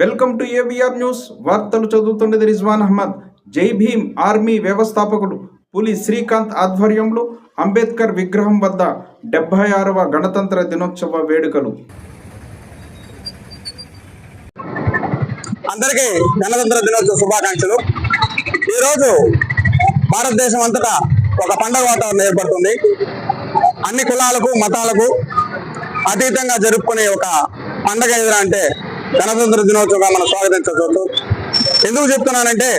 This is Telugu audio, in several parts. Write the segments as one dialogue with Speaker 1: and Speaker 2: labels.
Speaker 1: వెల్కమ్ టు ఏబిఆర్ న్యూస్ వార్తలు చదువుతున్నది రిజ్వాన్ అహ్మద్. జై భీమ్ ఆర్మీ వ్యవస్థాపకుడు పులి శ్రీకాంత్ ఆధ్వర్యంలో అంబేద్కర్ విగ్రహం వద్ద డెబ్బై ఆరవ గణతంత్ర దినోత్సవ వేడుకలు.
Speaker 2: అందరికీ గణతంత్ర దినోత్సవ శుభాకాంక్షలు. ఈరోజు భారతదేశం అంతటా ఒక పండగ వాతావరణం ఏర్పడుతుంది. అన్ని కులాలకు మతాలకు అతీతంగా జరుపుకునే ఒక పండగ ఎదురా అంటే గణతంత్ర దినోత్సవంగా మనం స్వాగతించవచ్చు ఎందుకు చెప్తున్నానంటే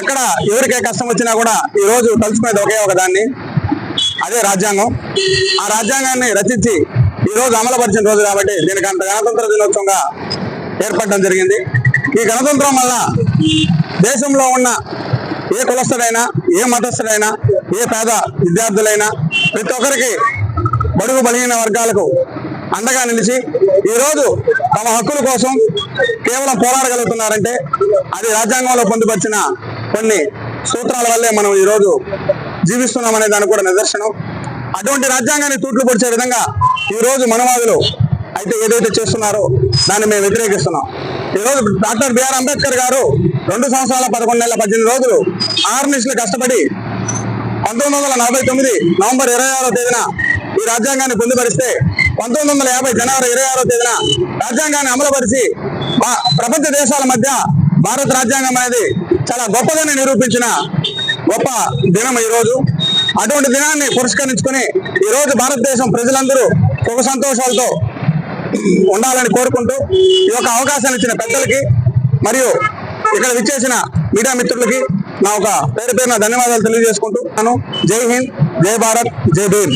Speaker 2: ఎక్కడ ఎవరికే కష్టం వచ్చినా కూడా ఈ రోజు తలుచుకునేది ఒకే ఒక దాన్ని అదే రాజ్యాంగం. ఆ రాజ్యాంగాన్ని రచించి ఈ రోజు అమలుపరిచిన రోజు కాబట్టి దీనికి అంత గణతంత్ర దినోత్సవంగా ఏర్పడడం జరిగింది. ఈ గణతంత్రం వల్ల దేశంలో ఉన్న ఏ కులస్తుడైనా ఏ మతస్థుడైనా ఏ పేద విద్యార్థులైనా ప్రతి ఒక్కరికి బడుగు బలిగిన వర్గాలకు అండగా నిలిచి ఈరోజు తమ హక్కుల కోసం కేవలం పోరాడగలుగుతున్నారంటే అది రాజ్యాంగంలో పొందుపరిచిన కొన్ని సూత్రాల వల్లే మనం ఈరోజు జీవిస్తున్నాం అనే దానికి కూడా నిదర్శనం. అటువంటి రాజ్యాంగాన్ని తూట్లు పొడిచే విధంగా ఈ రోజు మనవాదులు అయితే ఏదైతే చేస్తున్నారో దాన్ని మేము వ్యతిరేకిస్తున్నాం. ఈ రోజు డాక్టర్ బిఆర్ అంబేద్కర్ గారు రెండు సంవత్సరాల పదకొండు నెలల పద్దెనిమిది రోజులు ఆరు నిమిషాలు కష్టపడి పంతొమ్మిది వందల నలభై తొమ్మిది నవంబర్ ఇరవై ఆరో తేదీన ఈ రాజ్యాంగాన్ని పొందుపరిస్తే పంతొమ్మిది వందల యాభై జనవరి ఇరవై ఆరో తేదీన రాజ్యాంగాన్ని అమలుపరిచి మా- ప్రపంచ దేశాల మధ్య భారత రాజ్యాంగం అనేది చాలా గొప్పదని నిరూపించిన గొప్ప దినం ఈ రోజు అటువంటి దినాన్ని పురస్కరించుకొని ఈ రోజు భారతదేశం ప్రజలందరూ సుఖ సంతోషాలతో ఉండాలని కోరుకుంటూ ఈ యొక్క అవకాశాన్ని ఇచ్చిన పెద్దలకి మరియు ఇక్కడ విచ్చేసిన మీడియా మిత్రులకి నా ఒక పేరు పేరున ధన్యవాదాలు తెలియజేసుకుంటూ జై హింద్ జై భారత్ జై భీమ్.